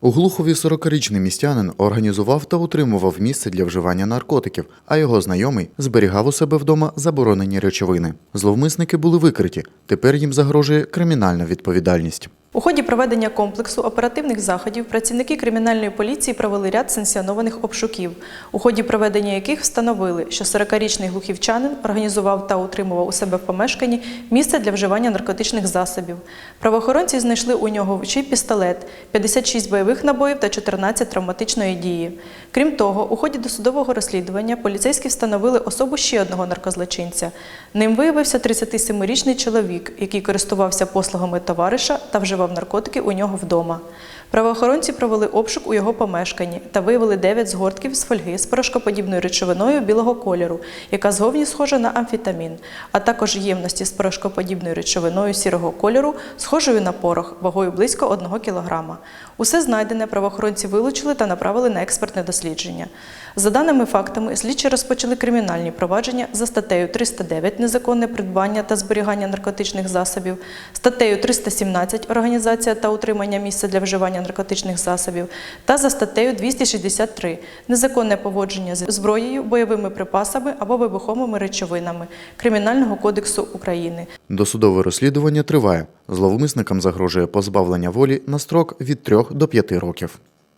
У Глухові 40-річний містянин організував та утримував місце для вживання наркотиків, а його знайомий зберігав у себе вдома заборонені речовини. Зловмисники були викриті. Тепер їм загрожує кримінальна відповідальність. У ході проведення комплексу оперативних заходів працівники кримінальної поліції провели ряд санкціонованих обшуків, у ході проведення яких встановили, що 40-річний глухівчанин організував та утримував у себе в помешканні місце для вживання наркотичних засобів. Правоохоронці знайшли у нього в чи пістолет, 56 бойових набоїв та 14 травматичної дії. Крім того, у ході досудового розслідування поліцейські встановили особу ще одного наркозлочинця. Ним виявився 37-річний чоловік, який користувався послугами товариша та вживав наркотики у нього вдома. Правоохоронці провели обшук у його помешканні та виявили 9 згортків з фольги з порошкоподібною речовиною білого кольору, яка зговні схожа на амфетамін, а також ємності з порошкоподібною речовиною сірого кольору, схожою на порох, вагою близько 1 кг. Усе знайдене правоохоронці вилучили та направили на експертне дослідження. За даними фактами, слідчі розпочали кримінальні провадження за статтею 309 незаконне придбання та зберігання наркотичних засобів, статтею 317 організація та утримання місця для вживання наркотичних засобів та за статтею 263 незаконне поводження з зброєю, бойовими припасами або вибуховими речовинами Кримінального кодексу України. Досудове розслідування триває. Зловмисникам загрожує позбавлення волі на строк від 3 до 5 років.